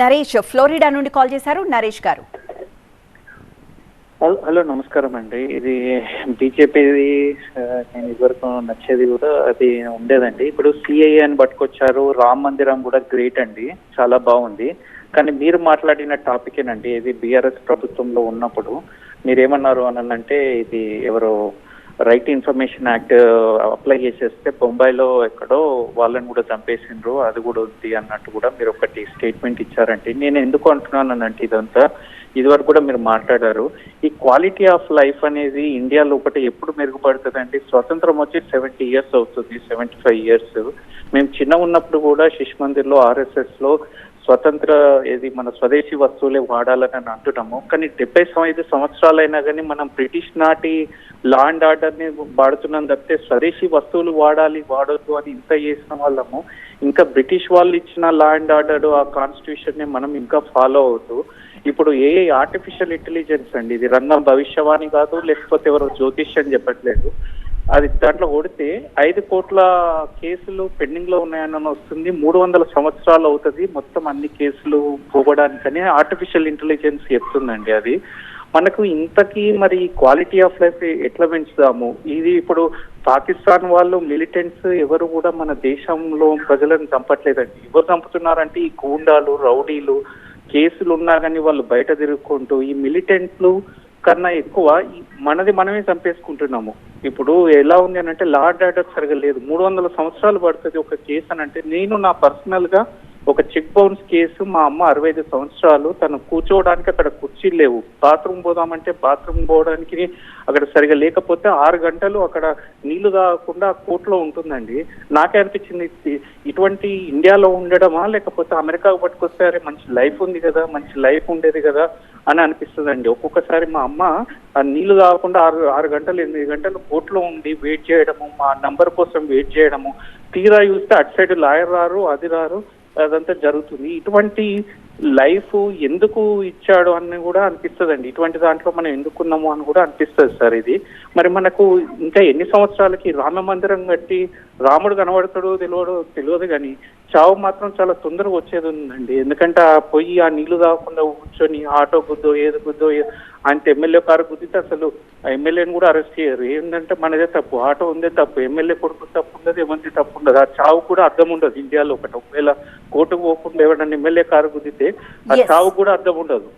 Naresh Florida నుండి call చేశారు. నరేష్ గారు. హలో హలో నమస్కారం అండి. ఇది బీజేపీది నేను ఇదివరకు నచ్చేది కూడా అది ఉండేదండి. ఇప్పుడు సిఐ అని పట్టుకొచ్చారు. రామ్ మందిరం కూడా గ్రేట్ అండి. చాలా బాగుంది. కానీ మీరు మాట్లాడిన టాపికేనండి ఇది బీఆర్ఎస్ ప్రభుత్వంలో ఉన్నప్పుడు మీరేమన్నారు అని అంటే ఇది ఎవరో రైట్ ఇన్ఫర్మేషన్ యాక్ట్ అప్లై చేసేస్తే బొంబాయిలో ఎక్కడో వాళ్ళని కూడా చంపేసిండ్రు అది కూడా ఉంది అన్నట్టు కూడా మీరు ఒకటి స్టేట్మెంట్ ఇచ్చారంటే నేను ఎందుకు అంటున్నానంటే ఇదంతా ఇదివరకు కూడా మీరు మాట్లాడారు. ఈ క్వాలిటీ ఆఫ్ లైఫ్ అనేది ఇండియా లోపల ఎప్పుడు మెరుగుపడుతుందండి స్వతంత్రం వచ్చి సెవెంటీ ఇయర్స్ అవుతుంది సెవెంటీ ఫైవ్ ఇయర్స్. మేము చిన్న ఉన్నప్పుడు కూడా శిశు మందిర్లో ఆర్ఎస్ఎస్లో స్వతంత్ర ఏది మన స్వదేశీ వస్తువులే వాడాలని అంటున్నాము. కానీ డెబ్బై ఐదు సంవత్సరాలైనా కానీ మనం బ్రిటిష్ నాటి లా అండ్ ఆర్డర్ని వాడుతున్నాం తప్పితే స్వదేశీ వస్తువులు వాడాలి వాడొద్దు అని ఇంత చేసిన వాళ్ళము. ఇంకా బ్రిటిష్ వాళ్ళు ఇచ్చిన లా అండ్ ఆర్డర్ ఆ కాన్స్టిట్యూషన్ని మనం ఇంకా ఫాలో అవుతూ ఇప్పుడు ఏ ఆర్టిఫిషియల్ ఇంటెలిజెన్స్ అండి? ఇది రంగం భవిష్యవాణి కాదు లేకపోతే ఎవరో జ్యోతిష్యం చెప్పట్లేదు. అది దాంట్లో కొడితే ఐదు కోట్ల కేసులు పెండింగ్లో ఉన్నాయని వస్తుంది. మూడు వందల సంవత్సరాలు అవుతుంది. మొత్తం అన్ని కేసులు పోవడానికని ఆర్టిఫిషియల్ ఇంటెలిజెన్స్ చెప్తుందండి అది. మనకు ఇంతకీ మరి క్వాలిటీ ఆఫ్ లైఫ్ ఎట్లా పెంచుదాము? ఇది ఇప్పుడు పాకిస్తాన్ వాళ్ళు మిలిటెంట్స్ ఎవరు కూడా మన దేశంలో ప్రజలను చంపట్లేదండి. ఎవరు చంపుతున్నారంటే ఈ గూండాలు రౌడీలు కేసులు ఉన్నా కానీ వాళ్ళు బయట తిరుగుకుంటూ ఈ మిలిటెంట్లు కన్నా ఎక్కువ మనది మనమే చంపేసుకుంటున్నాము. ఇప్పుడు ఎలా ఉంది అని అంటే లా అండ్ సరిగా లేదు. మూడు వందల సంవత్సరాలు పడుతుంది ఒక కేసు అని అంటే నేను నా పర్సనల్గా ఒక చెక్ బౌన్స్ కేసు మా అమ్మ అరవై ఐదు సంవత్సరాలు తను కూర్చోవడానికి అక్కడ కుర్చీలు లేవు. బాత్రూమ్ పోదామంటే బాత్రూమ్ పోవడానికి అక్కడ సరిగా లేకపోతే ఆరు గంటలు అక్కడ నీళ్ళు తాగకుండా కోర్టులో ఉంటుందండి. నాకే అనిపించింది ఇది- ఇటువంటి ఇండియాలో ఉండడమా? లేకపోతే అమెరికాకు పట్టుకొస్తే అరే మంచి లైఫ్ ఉంది కదా మంచి లైఫ్ ఉండేది కదా? అని అనిపిస్తుందండి. ఒక్కొక్కసారి మా అమ్మ నీళ్ళు తాగకుండా ఆరు ఆరు గంటలు ఎనిమిది గంటలు కోర్టులో ఉండి వెయిట్ చేయడము మా నంబర్ కోసం వెయిట్ చేయడము తీరా చూస్తే అటు సైడ్ లాయర్ రారు అది రారు అదంతా జరుగుతుంది. ఇటువంటి లైఫ్ ఎందుకు ఇచ్చాడు అని కూడా అనిపిస్తుందండి. ఇటువంటి దాంట్లో మనం ఎందుకున్నాము అని కూడా అనిపిస్తుంది సార్ ఇది. మరి మనకు ఇంకా ఎన్ని సంవత్సరాలకి రామ మందిరం కట్టి రాముడు కనబడతాడు తెలియడో తెలియదు కానీ చావు మాత్రం చాలా తొందరగా వచ్చేది ఉందండి ఎందుకంటే ఆ పొయ్యి ఆ నీళ్ళు తాగకుండా కూర్చొని ఆటో గుద్దో ఏది గుద్దో ఏ- ఆయన ఎమ్మెల్యే కారు గుద్దితే అసలు ఆ ఎమ్మెల్యేని కూడా అరెస్ట్ చేయరు. ఏంటంటే మనదే తప్పు ఆటో ఉందే తప్పు ఎమ్మెల్యే కొడుకు తప్పు ఉండదు ఏమంది తప్పు ఉండదు. ఆ చావు కూడా అర్థం ఉండదు ఇండియాలో ఒకటి. ఒకవేళ కోర్టుకు పోకుండా ఎవరైనా ఎమ్మెల్యే కారు గుద్దితే ఆ Yes. చావు కూడా అర్థం ఉండదు.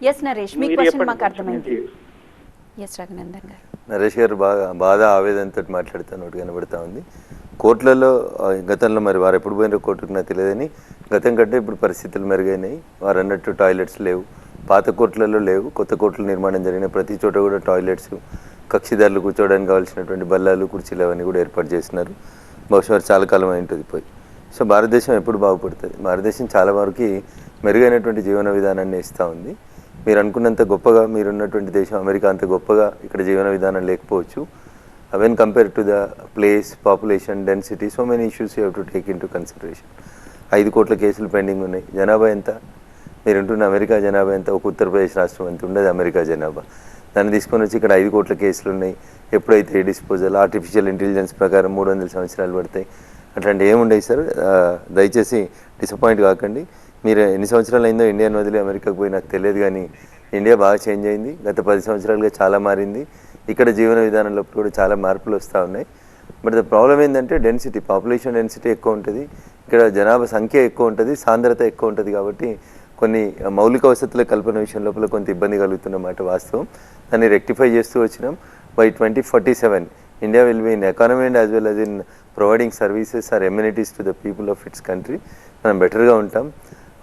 ఎస్ నరేష్ మీ మీరు క్వశ్చన్ చెప్పండి మాకు అర్థమైంది. కొంచెం ఎస్ రఘునందన్ గారు. నరేష్ గారు బాగా బాధ ఆవేదనతో మాట్లాడుతున్నట్టు కనబడతా ఉంది. కోర్టులలో ఆ, గతంలో మరి వారు ఎప్పుడు పోయినారో కోర్టుకు నాకు తెలియదని గతం కంటే ఇప్పుడు పరిస్థితులు మెరుగైనాయి. వారు అన్నట్టు టాయిలెట్స్ లేవు. పాత కోర్టులలో లేవు. కొత్త కోర్టుల నిర్మాణం జరిగిన ప్రతి చోట కూడా టాయిలెట్స్ కక్షిదారులు కూర్చోవడానికి కావాల్సినటువంటి బల్లాలు కుర్చీలు అవన్నీ కూడా ఏర్పాటు చేస్తున్నారు. బహుశా వారు చాలా కాలం అయి ఉంటుంది పోయి. సో భారతదేశం ఎప్పుడు బాగుపడుతుంది? భారతదేశం చాలా వరకు మెరుగైనటువంటి జీవన విధానాన్ని ఇస్తూ ఉంది. మీరు అనుకున్నంత గొప్పగా మీరున్నటువంటి దేశం అమెరికా అంత గొప్పగా ఇక్కడ జీవన విధానం లేకపోవచ్చు. When compare to the place population density so many issues you to take into consideration ఐదు కోట్ల కేసులు పెండింగ్ ఉన్నాయి. జనాభా ఎంత? మీరు ఉంటున్న అమెరికా జనాభా ఎంత? ఒక ఉత్తరప్రదేశ్ రాష్ట్రం ఎంత ఉండదు అమెరికా జనాభా. దాన్ని తీసుకొని వచ్చి ఇక్కడ ఐదు కోట్ల కేసులు ఉన్నాయి. ఎప్పుడైతే డిస్పోజల్ ఆర్టిఫిషియల్ ఇంటెలిజెన్స్ ప్రకారం మూడు వందల సంవత్సరాలు పడతాయి. అట్లాంటివి ఏముండవు సార్ దయచేసి డిసప్పాయింట్ కాకండి. మీరు ఎన్ని సంవత్సరాలు అయిందో ఇండియన్ వదిలి అమెరికాకు పోయి నాకు తెలియదు కానీ ఇండియా బాగా చేంజ్ అయింది. గత పది సంవత్సరాలుగా చాలా మారింది. ఇక్కడ జీవన విధానంలో కూడా చాలా మార్పులు వస్తూ ఉన్నాయి. బట్ ద ప్రాబ్లం ఏంటంటే డెన్సిటీ పాపులేషన్ డెన్సిటీ ఎక్కువ ఉంటుంది. ఇక్కడ జనాభా సంఖ్య ఎక్కువ ఉంటుంది సాంద్రత ఎక్కువ ఉంటుంది కాబట్టి కొన్ని మౌలిక వసతుల కల్పన విషయం లోపల కొంత ఇబ్బంది కలుగుతున్నమాట వాస్తవం. దాన్ని రెక్టిఫై చేస్తూ వచ్చినాం. By twenty forty seven India will be in economy and as well as in providing services or amenities to the people of its country మనం బెటర్గా ఉంటాం.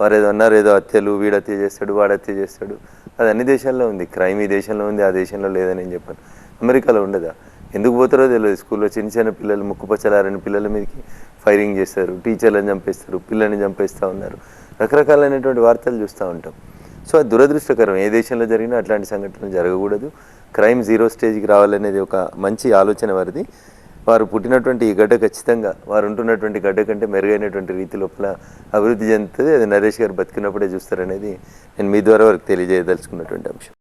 వారు ఏదో అన్నారు ఏదో హత్యలు వీడు హత్య చేస్తాడు వాడు హత్య చేస్తాడు. అది అన్ని దేశాల్లో ఉంది. క్రైమ్ ఈ దేశంలో ఉంది ఆ దేశంలో లేదని నేను చెప్పాను. అమెరికాలో ఉండదా? ఎందుకు పోతారో తెలియదు. స్కూల్లో చిన్న చిన్న పిల్లలు ముక్కుపచ్చలారని పిల్లల మీదకి ఫైరింగ్ చేస్తారు. టీచర్లను చంపేస్తారు. పిల్లల్ని చంపేస్తూ ఉన్నారు. రకరకాలైనటువంటి వార్తలు చూస్తూ ఉంటాం. సో అది దురదృష్టకరం. ఏ దేశంలో జరిగినా అట్లాంటి సంఘటనలు జరగకూడదు. క్రైమ్ జీరో స్టేజ్కి రావాలనేది ఒక మంచి ఆలోచన వారిది. వారు పుట్టినటువంటి ఈ గడ్డ ఖచ్చితంగా వారు ఉంటున్నటువంటి గడ్డ కంటే మెరుగైనటువంటి రీతి లోపల అభివృద్ధి చెందుతుంది. అది నరేష్ గారు బతికినప్పుడే చూస్తారనేది నేను మీ ద్వారా వారికి తెలియజేయదలుచుకున్నటువంటి అంశం.